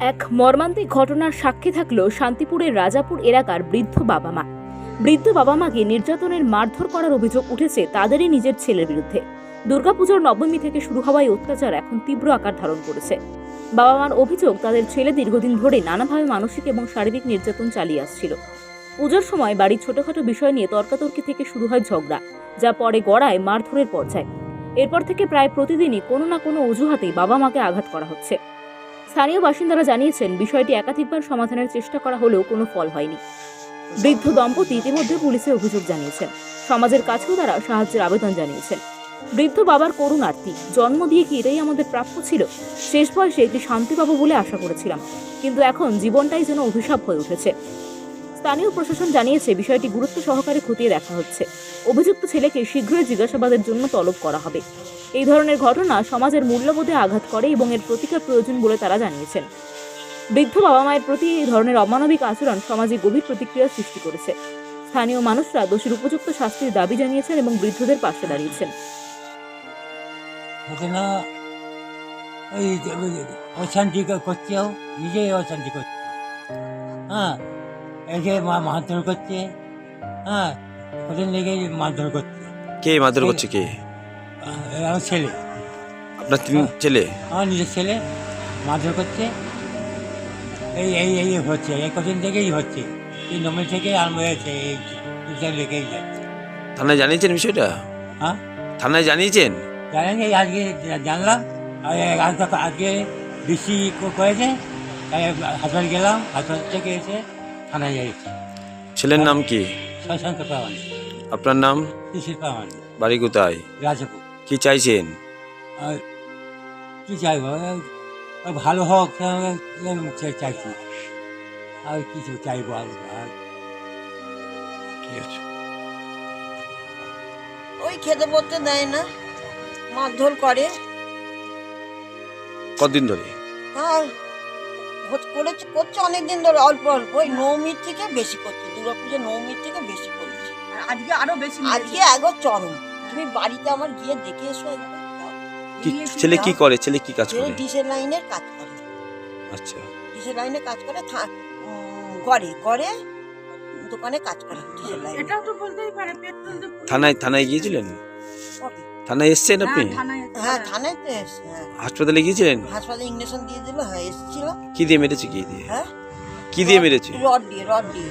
এক মর্মান্তিক ঘটনার সাক্ষী থাকল শান্তিপুরের রাজাপুর এলাকার বৃদ্ধ বাবা মা। বৃদ্ধ বাবা মাকে নির্যাতনের মারধর করার অভিযোগ উঠেছে তাদেরই নিজের ছেলের বিরুদ্ধে। দুর্গাপুজোর নবমী থেকে শুরু হওয়া এই অত্যাচার এখন তীব্র আকার ধারণ করেছে। বাবা মার অভিযোগ, তাদের ছেলে দীর্ঘদিন ধরে নানাভাবে মানসিক এবং শারীরিক নির্যাতন চালিয়ে আসছিল। পুজোর সময় বাড়ির ছোটখাটো বিষয় নিয়ে তর্কাতর্কি থেকে শুরু হয় ঝগড়া, যা পরে গড়ায় মারধরের পর্যায়ে। এরপর থেকে প্রায় প্রতিদিনই কোনো না কোনো অজুহাতেই বাবা মাকে আঘাত করা হচ্ছে। স্থানীয় বাসিন্দারা জানিয়েছেন, বিষয়টি একাধিকবার সমাধানের চেষ্টা করা হলেও কোনো ফল হয়নি। বৃদ্ধ দম্পতি ইতিমধ্যে পুলিশে অভিযোগ জানিয়েছেন। সমাজের কাছেও তারা সাহায্যের আবেদন জানিয়েছেন। বৃদ্ধ বাবার করুণার্থী। জন্ম দিয়ে কি এটাই আমাদের প্রাপ্য ছিল? শেষ বয়সে একটি শান্তি পাবো বলে আশা করেছিলাম। কিন্তু এখন জীবনটাই যেন অভিশাপ হয়ে উঠেছে। স্থানীয় প্রশাসন জানিয়েছে, বিষয়টি গুরুত্ব সহকারে খতিয়ে দেখা হচ্ছে। অভিযুক্ত ছেলেকে শীঘ্রই জিজ্ঞাসাবাদের জন্য তলব করা হবে। এই ধরনের ঘটনা সমাজের মূল্যবোধে আঘাত করে এবং এর প্রতিকার প্রয়োজন বলে তারা জানিয়েছেন। বৃদ্ধ বাবা মায়ের প্রতি এই ধরনের অমানবিক আচরণ সমাজে গভীর প্রতিক্রিয়া সৃষ্টি করেছে। স্থানীয় মানুষরা দোষীর উপযুক্ত শাস্তির দাবি জানিয়েছেন এবং বৃদ্ধদের পাশে দাঁড়িয়েছেন। ঘটনা ওই যে ওই অশান্তি করছেও নিজেই অশান্তি করছে। হ্যাঁ এই যে মারধর করছে হ্যাঁ ওদের লেগে মারধর করছে। কে মারধর করছে কে? আমার ছেলে। আপনার তিন ছেলে? আমার নিজের ছেলে মারধর করছে। এই এই এই হচ্ছে এই কদিন থেকেই হচ্ছে। এই নমের থেকে আরম্ভ হয়েছে এই বিচার লেগেই যাচ্ছে থানায় জানিয়েছেন বিষয়টা? হ্যাঁ। থানায় জানিয়েছেন? জানেন এই আজকে জানলাম আর আজকে আজকে বৃষ্টি করেছে তাই হাসপাতাল গেলাম হাসপাতাল থেকে এসে থানায় যাইছি। ছেলের নাম কি? শশাঙ্ক পাওয়ান। আপনার নাম? শিশির পাওয়ান। বাড়ি কোথায়? রাজপুর। কি চাইছেন? আর কী চাইব? ভালো হোক চাইছি। আর কিছু চাইব আর আর ঠিক আছে? ওই খেতে পড়তে দেয় না মারধর করে। কতদিন ধরে? আর করেছে করছে অনেকদিন ধরে অল্প অল্প। ওই নৌমির থেকে বেশি করছে দুর্গাপুজো নৌমির থেকে বেশি করছে। আজকে আরও বেশি আজকে একবার চরম। তুমি বাড়িতে আমার গিয়ে দেখে এসো কি ছেলে কি করে? ছেলে কি কাজ করে? ডিসেল লাইনের কাজ করে। আচ্ছা। ডিসেল লাইনে কাজ করে করে করে দোকানে কাজ করে ডিসেল লাইনে। এটাও তো বলতেই পারে পেট্রোল থানায় থানায় গিয়েছিলেন? থানায় এসছেন আপনি? হ্যাঁ, থানায় হ্যাঁ তো এসছে হ্যাঁ। হাসপাতালে গিয়েছিলেন? হাসপাতালে ইঞ্জেকশন দিয়ে দিল হ্যাঁ এসেছিল। কি দিয়ে মেরেছে কি দিয়ে? হ্যাঁ? কি দিয়ে মেরেছে? রড দিয়ে রড দিয়ে।